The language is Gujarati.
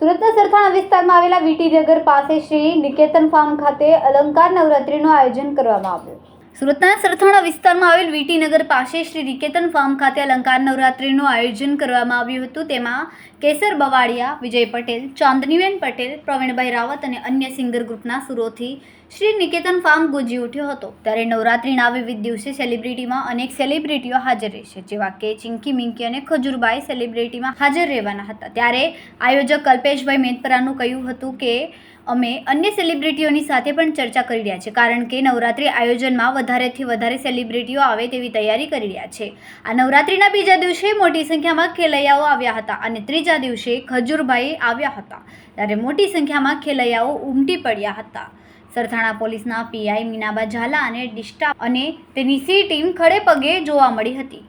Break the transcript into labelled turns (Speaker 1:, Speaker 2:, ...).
Speaker 1: સુરતના સરથાણા વિસ્તારમાં આવેલા વીટી નગર પાસે શ્રી નિકેતન ફાર્મ ખાતે અલંકાર નવરાત્રીનું આયોજન કરવામાં આવ્યું. સુરતના સરથાણા વિસ્તારમાં આવેલ વીટી નગર પાસે શ્રી નિકેતન ફાર્મ ખાતે અલંકાર નવરાત્રિનું આયોજન કરવામાં આવ્યું હતું. તેમાં કેસર બવાડિયા, વિજય પટેલ, ચાંદનીબેન પટેલ, પ્રવીણભાઈ રાવત અને અન્ય સિંગર ગ્રુપના સુરોથી શ્રી નિકેતન ફાર્મ ગુંજી ઉઠ્યો હતો. ત્યારે નવરાત્રિના વિવિધ દિવસે સેલિબ્રિટીમાં અનેક સેલિબ્રિટીઓ હાજર રહેશે, જેવા કે ચિંકી, મિંકી અને ખજૂરભાઈ સેલિબ્રિટીમાં હાજર રહેવાના હતા. ત્યારે આયોજક કલ્પેશભાઈ મેદપરાનું કહ્યું હતું કે અમે અન્ય સેલિબ્રિટીઓની સાથે પણ ચર્ચા કરી રહ્યા છે, કારણ કે નવરાત્રિ આયોજનમાં વધારેથી વધારે સેલિબ્રિટીઓ આવે તેવી તૈયારી કરી રહ્યા છે. આ નવરાત્રિના બીજા દિવસે મોટી સંખ્યામાં ખેલૈયાઓ આવ્યા હતા અને ત્રીજા દિવસે ખજૂરભાઈ આવ્યા હતા, ત્યારે મોટી સંખ્યામાં ખેલૈયાઓ ઉમટી પડ્યા હતા. સરથાણા પોલીસના પીઆઈ મીનાબા ઝાલા અને ડિસ્ટા અને તેની સી ટીમ ખડે પગે જોવા મળી હતી.